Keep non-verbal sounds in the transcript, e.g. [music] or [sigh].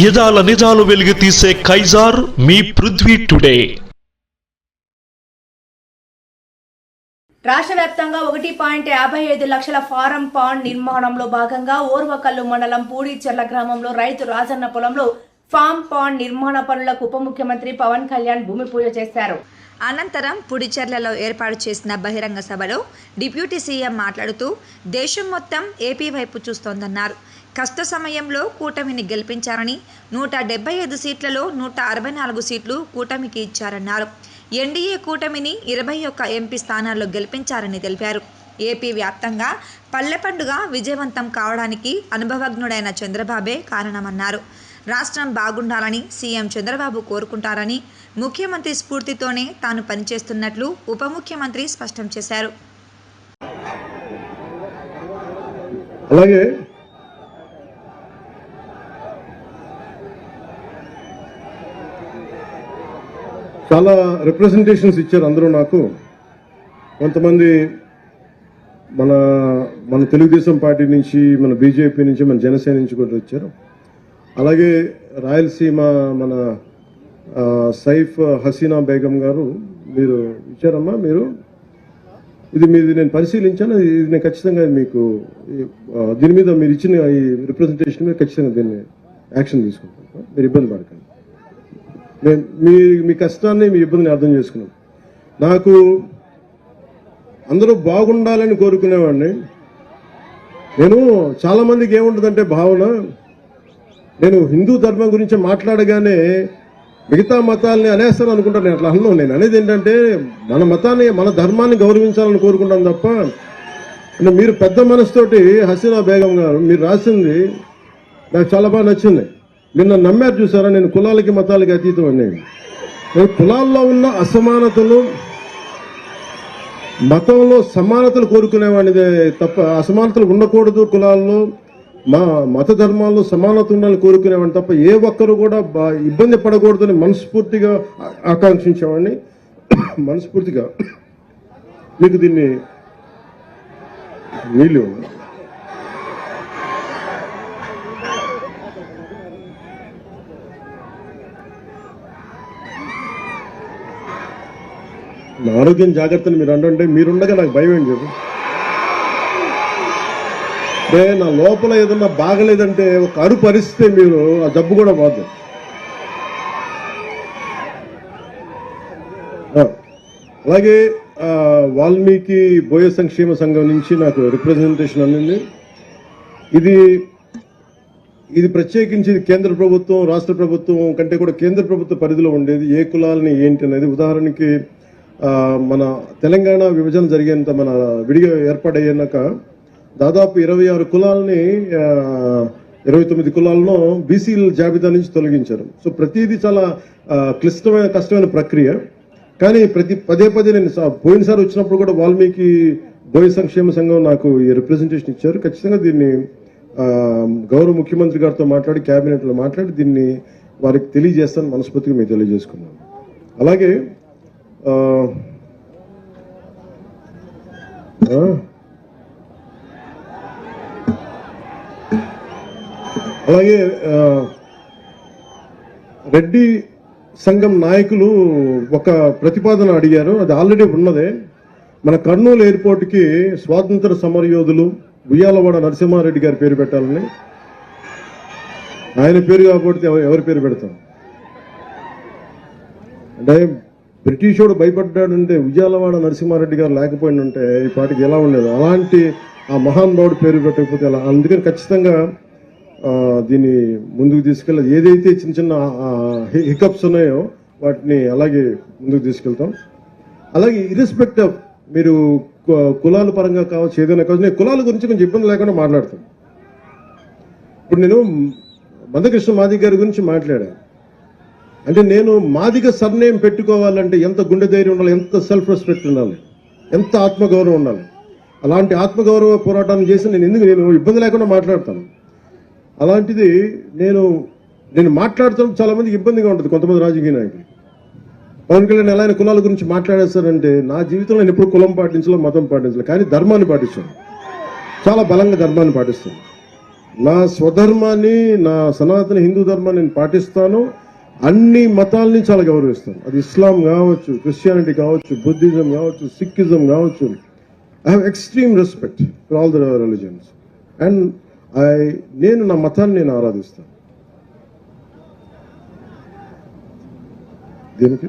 యదాల నిజాలు వెలుగు తీసే కైజార్ మీ పృథ్వీ టుడే. రాష్ట్ర వ్యాప్తంగా ఒకటి పాయింట్ యాభై ఐదు లక్షల ఫారం పాండ్ నిర్మాణంలో భాగంగా ఓర్వకల్లు మండలం పూడిచెర్ల గ్రామంలో రైతు రాజన్న పొలంలో ఫామ్ పాండ్ నిర్మాణ పనులకు ఉప ముఖ్యమంత్రి పవన్ కళ్యాణ్ భూమి పూజ చేశారు. అనంతరం పుడిచెర్లలో ఏర్పాటు చేసిన బహిరంగ సభలో డిప్యూటీ సీఎం మాట్లాడుతూ దేశం మొత్తం ఏపీ వైపు చూస్తోందన్నారు. కష్ట సమయంలో కూటమిని గెలిపించారని నూట డెబ్బై ఐదు సీట్లలో నూట అరవై నాలుగు సీట్లు కూటమికి ఇచ్చారన్నారు. ఎన్డీఏ కూటమిని ఇరవై ఒక్క ఎంపీ స్థానాల్లో గెలిపించారని తెలిపారు. ఏపీ వ్యాప్తంగా పల్లె పండుగ విజయవంతం కావడానికి అనుభవజ్ఞుడైన చంద్రబాబే కారణమన్నారు. రాష్ట్రం బాగుండాలని సీఎం చంద్రబాబు కోరుకుంటారని ముఖ్యమంత్రి స్ఫూర్తితోనే తాను పనిచేస్తున్నట్లు ఉప ముఖ్యమంత్రి స్పష్టం చేశారు. అలాగే చాలా రిప్రజెంటేషన్స్ ఇచ్చారు అందరూ నాకు. కొంతమంది మన మన తెలుగుదేశం పార్టీ నుంచి మన బీజేపీ నుంచి మన జనసేన నుంచి కూడా వచ్చారు. అలాగే రాయలసీమ మన సైఫ్ హసీనా బేగం గారు మీరు ఇచ్చారమ్మా మీరు. ఇది మీది నేను పరిశీలించాను ఇది నేను ఖచ్చితంగా మీకు దీని మీద మీరు ఇచ్చిన ఈ రిప్రజెంటేషన్ మీద ఖచ్చితంగా దీన్ని యాక్షన్ తీసుకుంటాను. మీరు ఇబ్బంది పడకండి. నేను మీ మీ కష్టాన్ని మీ ఇబ్బందిని అర్థం చేసుకున్నాను నాకు అందరూ బాగుండాలని కోరుకునేవాడిని. నేను చాలామందికి ఏముంటుందంటే భావన నేను హిందూ ధర్మం గురించి మాట్లాడగానే మిగతా మతాలని అనేస్తాను అనుకుంటాను. నేను అట్లా అన్నాను నేను అనేది ఏంటంటే మన మతాన్ని మన ధర్మాన్ని గౌరవించాలని కోరుకుంటాను తప్ప మీరు పెద్ద మనసుతోటి హసీనా బేగం గారు మీరు రాసింది నాకు చాలా బాగా నచ్చింది. నిన్న నమ్మారు చూసారా? నేను కులాలకి మతాలకి అతీతం అని నేను కులాల్లో ఉన్న అసమానతలు మతంలో సమానతలు కోరుకునేవాడిదే తప్ప అసమానతలు ఉండకూడదు కులాల్లో. మా మత ధర్మాల్లో సమానత ఉండాలని కోరుకునేవాడిని తప్ప ఏ ఒక్కరు కూడా బా- ఇబ్బంది పడకూడదని మనస్ఫూర్తిగా ఆకాంక్షించేవాడిని. [coughs] మనస్ఫూర్తిగా. మీకు దీన్ని నీళ్ళు నా ఆరోగ్యం జాగ్రత్తని మీరు అంటుంటే మీరుండగా నాకు భయం ఏంటి చెప్పు? అంటే నా లోపల ఏదన్నా బాగలేదంటే ఒక అరు పరిస్థితి మీరు ఆ జబ్బు కూడా పోద్దు. అలాగే వాల్మీకి బోయ సంక్షేమ సంఘం నుంచి నాకు రిప్రజెంటేషన్ అందింది. ఇది ఇది ప్రత్యేకించి ఇది కేంద్ర ప్రభుత్వం రాష్ట్ర ప్రభుత్వం కంటే కూడా కేంద్ర ప్రభుత్వ పరిధిలో ఉండేది ఏ కులాలని ఏంటి అనేది. ఉదాహరణకి మన తెలంగాణ విభజన జరిగేంత మన విడిగా ఏర్పాటయ్యాక దాదాపు ఇరవై ఆరు కులాలని ఇరవై తొమ్మిది కులాలను బీసీల జాబితా నుంచి తొలగించారు. సో ప్రతిదీ చాలా క్లిష్టమైన కష్టమైన ప్రక్రియ. కానీ ప్రతి పదే పదే నేను పోయినసారి వచ్చినప్పుడు కూడా వాల్మీకి బోయ సంక్షేమ సంఘం నాకు ఈ రిప్రజెంటేషన్ ఇచ్చారు. ఖచ్చితంగా దీన్ని గౌరవ ముఖ్యమంత్రి గారితో మాట్లాడి క్యాబినెట్లో మాట్లాడి దీన్ని వారికి తెలియజేస్తాను మనస్ఫూర్తిగా మీకు తెలియజేసుకున్నాను. అలాగే అలాగే రెడ్డి సంఘం నాయకులు ఒక ప్రతిపాదన అడిగారు. అది ఆల్రెడీ ఉన్నదే. మన కర్నూలు ఎయిర్పోర్ట్కి స్వాతంత్ర సమరయోధులు ఉయ్యాలవాడ నరసింహారెడ్డి గారి పేరు పెట్టాలని. ఆయన పేరు కాబట్టి ఎవరి పేరు పెడతాం? అంటే బ్రిటిషోడు భయపడ్డాడంటే విజయాలవాడ నరసింహారెడ్డి గారు లేకపోయిందంటే ఈ పాటికి ఎలా ఉండేది? అలాంటి ఆ మహానుభావుడు పేరు పెట్టకపోతే ఎలా? అందుకని ఖచ్చితంగా దీన్ని ముందుకు తీసుకెళ్ళి ఏదైతే చిన్న చిన్న హికప్స్ ఉన్నాయో వాటిని అలాగే ముందుకు తీసుకెళ్తాం. అలాగే ఇర్రెస్పెక్ట్ ఆఫ్ మీరు కు- కులాల పరంగా కావచ్చు ఏదైనా కావచ్చు నేను కులాల గురించి కొంచెం ఇబ్బంది లేకుండా మాట్లాడతాను. ఇప్పుడు నేను మందకృష్ణ మాది గారి గురించి మాట్లాడాను. అంటే నేను మాదిగ సర్నేమ్ పెట్టుకోవాలంటే ఎంత గుండె ధైర్యం ఉండాలి ఎంత సెల్ఫ్ రెస్పెక్ట్ ఉండాలి ఎంత ఆత్మగౌరవం ఉండాలి. అలాంటి ఆత్మగౌరవ పోరాటాన్ని చేసి నేను ఎందుకు నేను ఇబ్బంది లేకుండా మాట్లాడతాను? అలాంటిది నేను నేను మాట్లాడుతున్నప్పుడు చాలామందికి ఇబ్బందిగా ఉంటుంది కొంతమంది రాజకీయ నాయకులు. పవన్ కళ్యాణ్ ఎలా ఆయన కులాల గురించి మాట్లాడేస్తారంటే నా జీవితంలో నేను ఎప్పుడు కులం పాటించలే మతం పాటించలే కానీ ధర్మాన్ని పాటిస్తాను. చాలా బలంగా ధర్మాన్ని పాటిస్తాను. నా స్వధర్మాన్ని నా సనాతన హిందూ ధర్మాన్ని నేను పాటిస్తాను. అన్ని మతాల్ని చాలా గౌరవిస్తాం. అది ఇస్లాం కావచ్చు క్రిస్టియానిటీ కావచ్చు బుద్ధిజం కావచ్చు సిక్కిజం కావచ్చు. I have extreme respect for all the religions and I నేను నా మతాన్ని నేను ఆరాధిస్తాను. దీనికి?